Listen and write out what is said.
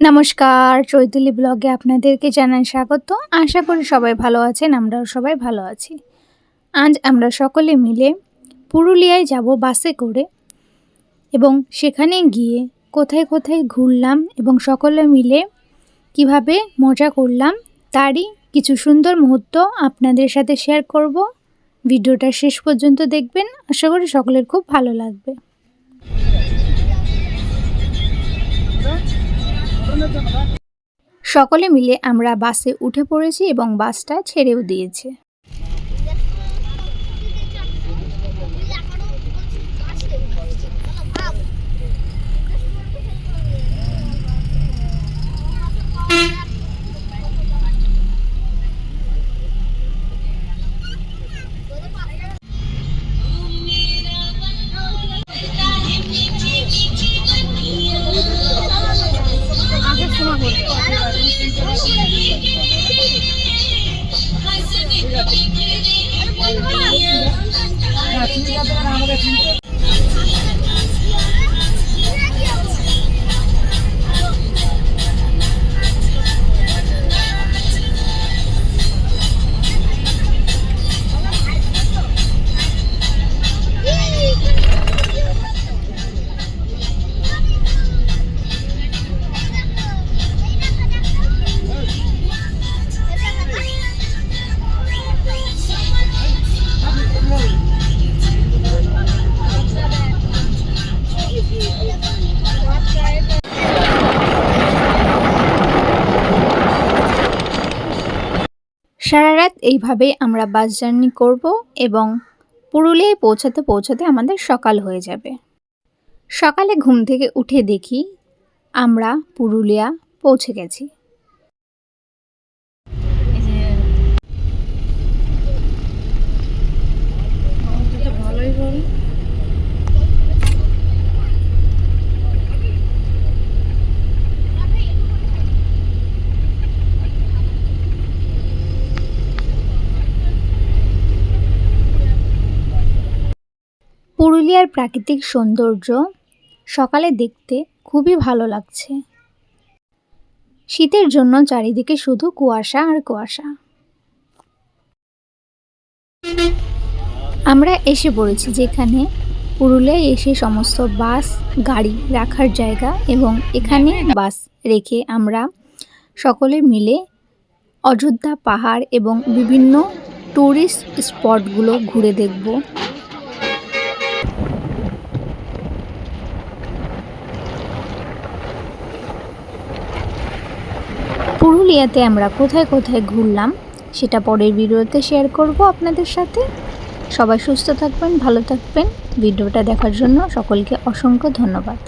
নমস্কার, চৈতালি ব্লগে আপনাদেরকে জানাই স্বাগত। আশা করি সবাই ভালো আছেন, আমরাও সবাই ভালো আছি। আজ আমরা সকলে মিলে পুরুলিয়ায় যাব বাসে করে এবং সেখানে গিয়ে কোথায় কোথায় ঘুরলাম এবং সকলে মিলে কীভাবে মজা করলাম তারই কিছু সুন্দর মুহূর্ত আপনাদের সাথে শেয়ার করব। ভিডিওটা শেষ পর্যন্ত দেখবেন, আশা করি সকলের খুব ভালো লাগবে। সকলে মিলে আমরা বাসে উঠে পড়েছি এবং বাসটা ছেড়েও দিয়েছে। Oh, you, God. সারা রাত এইভাবে আমরা বাস জার্নি করব এবং পুরুলিয়ায় পৌঁছাতে পৌঁছাতে আমাদের সকাল হয়ে যাবে। সকালে ঘুম থেকে উঠে দেখি আমরা পুরুলিয়া পৌঁছে গেছি। পুরুলিয়ার প্রাকৃতিক সৌন্দর্য সকালে দেখতে খুবই ভালো লাগছে। শীতের জন্য চারিদিকে শুধু কুয়াশা আর কুয়াশা। আমরা এসে পড়েছি যেখানে পুরুলিয়ায় এসে সমস্ত বাস, গাড়ি রাখার জায়গা এবং এখানে বাস রেখে আমরা সকলে মিলে অযোধ্যা পাহাড় এবং বিভিন্ন ট্যুরিস্ট স্পটগুলো ঘুরে দেখব। পুরুলিয়াতে আমরা কোথায় কোথায় ঘুরলাম, সেটা পরের ভিডিওতে শেয়ার করব আপনাদের সাথে। সবাই সুস্থ থাকবেন, ভালো থাকবেন। ভিডিওটা দেখার জন্য সকলকে অসংখ্য ধন্যবাদ।